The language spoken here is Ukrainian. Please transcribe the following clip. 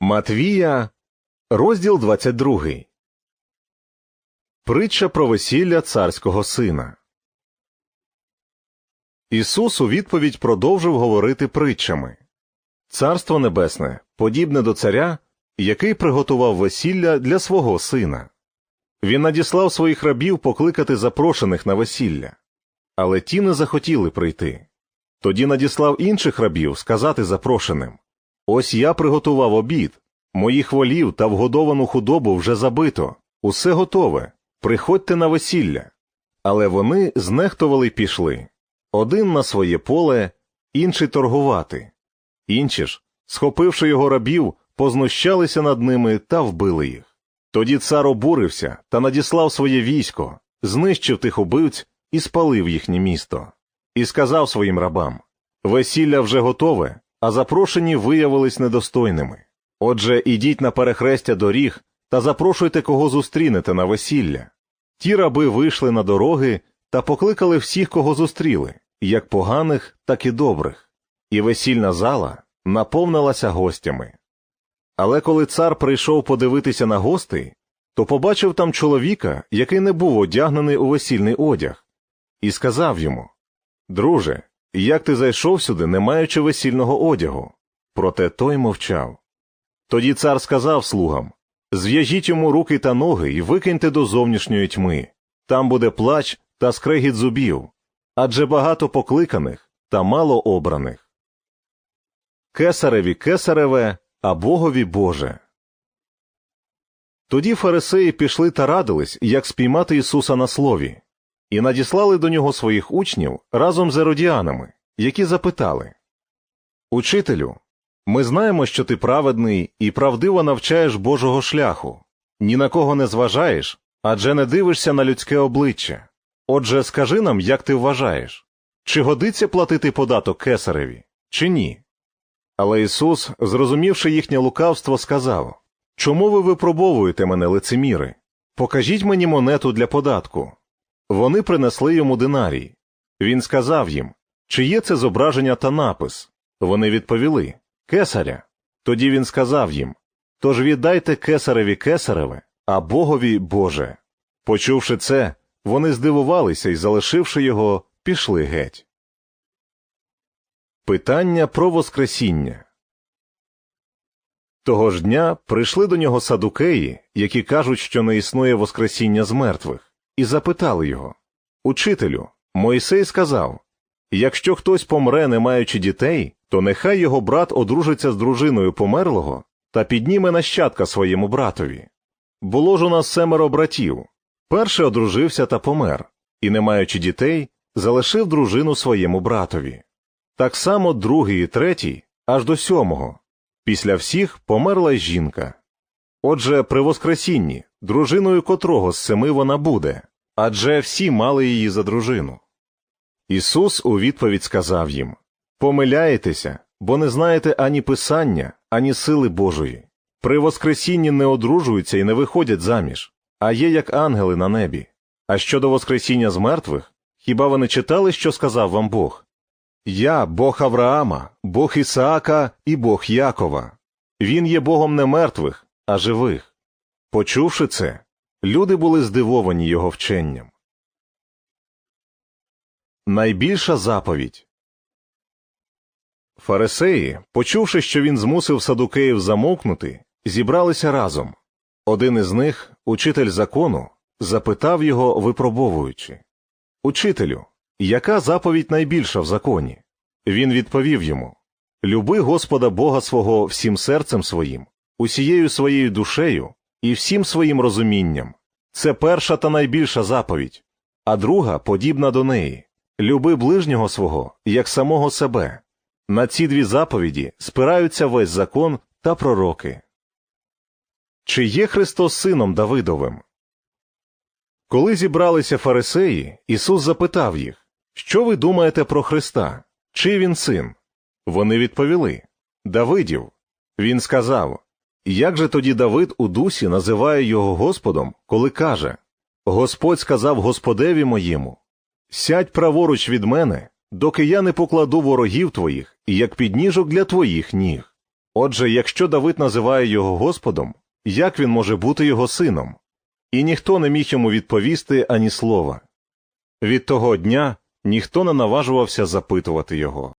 Матвія, розділ 22. Притча про весілля царського сина. Ісус у відповідь продовжив говорити притчами. Царство небесне подібне до царя, який приготував весілля для свого сина. Він надіслав своїх рабів покликати запрошених на весілля, але ті не захотіли прийти. Тоді надіслав інших рабів сказати запрошеним Ось я приготував обід, моїх волів та вгодовану худобу вже забито, усе готове, приходьте на весілля. Але вони знехтували й пішли один на своє поле, інший торгувати. Інші ж, схопивши його рабів, познущалися над ними та вбили їх. Тоді цар обурився та надіслав своє військо, знищив тих убивць і спалив їхнє місто. І сказав своїм рабам Весілля вже готове, а запрошені виявились недостойними. Отже, ідіть на перехрестя доріг та запрошуйте, кого зустрінете на весілля. Ті раби вийшли на дороги та покликали всіх, кого зустріли, як поганих, так і добрих, і весільна зала наповнилася гостями. Але коли цар прийшов подивитися на гостей, то побачив там чоловіка, який не був одягнений у весільний одяг, і сказав йому Друже, як ти зайшов сюди, не маючи весільного одягу? Проте той мовчав. Тоді цар сказав слугам Зв'яжіть йому руки та ноги і викиньте до зовнішньої тьми. Там буде плач та скрегіт зубів, адже багато покликаних та мало обраних. Кесареві кесареве, а богові Боже. Тоді фарисеї пішли та радились, як спіймати Ісуса на слові, і надіслали до нього своїх учнів разом з еродіанами, які запитали Учителю, ми знаємо, що ти праведний і правдиво навчаєш Божого шляху, ні на кого не зважаєш, адже не дивишся на людське обличчя. Отже, скажи нам, як ти вважаєш, чи годиться платити податок кесареві, чи ні? Але Ісус, зрозумівши їхнє лукавство, сказав Чому ви випробовуєте мене, лицеміри? Покажіть мені монету для податку. Вони принесли йому динарій. Він сказав їм, чи є це зображення та напис. Вони відповіли Кесаря. Тоді він сказав їм Тож віддайте кесареві кесареве, а богові Боже. Почувши це, вони здивувалися і, залишивши його, пішли геть. Питання про Воскресіння Того ж дня прийшли до нього садукеї, які кажуть, що не існує Воскресіння з мертвих, і запитали його Учителю, Мойсей сказав Якщо хтось помре, не маючи дітей, то нехай його брат одружиться з дружиною померлого та підніме нащадка своєму братові. Було ж у нас семеро братів. Перший одружився та помер, і, не маючи дітей, залишив дружину своєму братові. Так само другий і третій, аж до сьомого. Після всіх померла жінка. Отже, при Воскресінні, дружиною котрого з семи вона буде, адже всі мали її за дружину. Ісус у відповідь сказав їм Помиляєтеся, бо не знаєте ані Писання, ані сили Божої. При Воскресінні не одружуються і не виходять заміж, а є як ангели на небі. А щодо Воскресіння з мертвих, хіба ви не читали, що сказав вам Бог? Я Бог Авраама, Бог Ісаака і Бог Якова. Він є Богом не мертвих, а живих. Почувши це, люди були здивовані його вченням. Найбільша заповідь Фарисеї, почувши, що він змусив садукеїв замовкнути, зібралися разом. Один із них, учитель закону, запитав його, випробовуючи Учителю, яка заповідь найбільша в законі? Він відповів йому Люби Господа Бога свого всім серцем своїм, усією своєю душею і всім своїм розумінням. Це перша та найбільша заповідь, а друга подібна до неї люби ближнього свого, як самого себе. На ці дві заповіді спираються весь закон та пророки. Чи є Христос сином Давидовим? Коли зібралися фарисеї, Ісус запитав їх, Що ви думаєте про Христа? Чи він син? Вони відповіли Давидів. Він сказав Як же тоді Давид у дусі називає його Господом, коли каже Господь сказав Господеві моєму Сядь праворуч від мене, доки я не покладу ворогів твоїх, як підніжок для твоїх ніг. Отже, якщо Давид називає його Господом, як він може бути його сином? І ніхто не міг йому відповісти ані слова. Від того дня ніхто не наважувався запитувати його.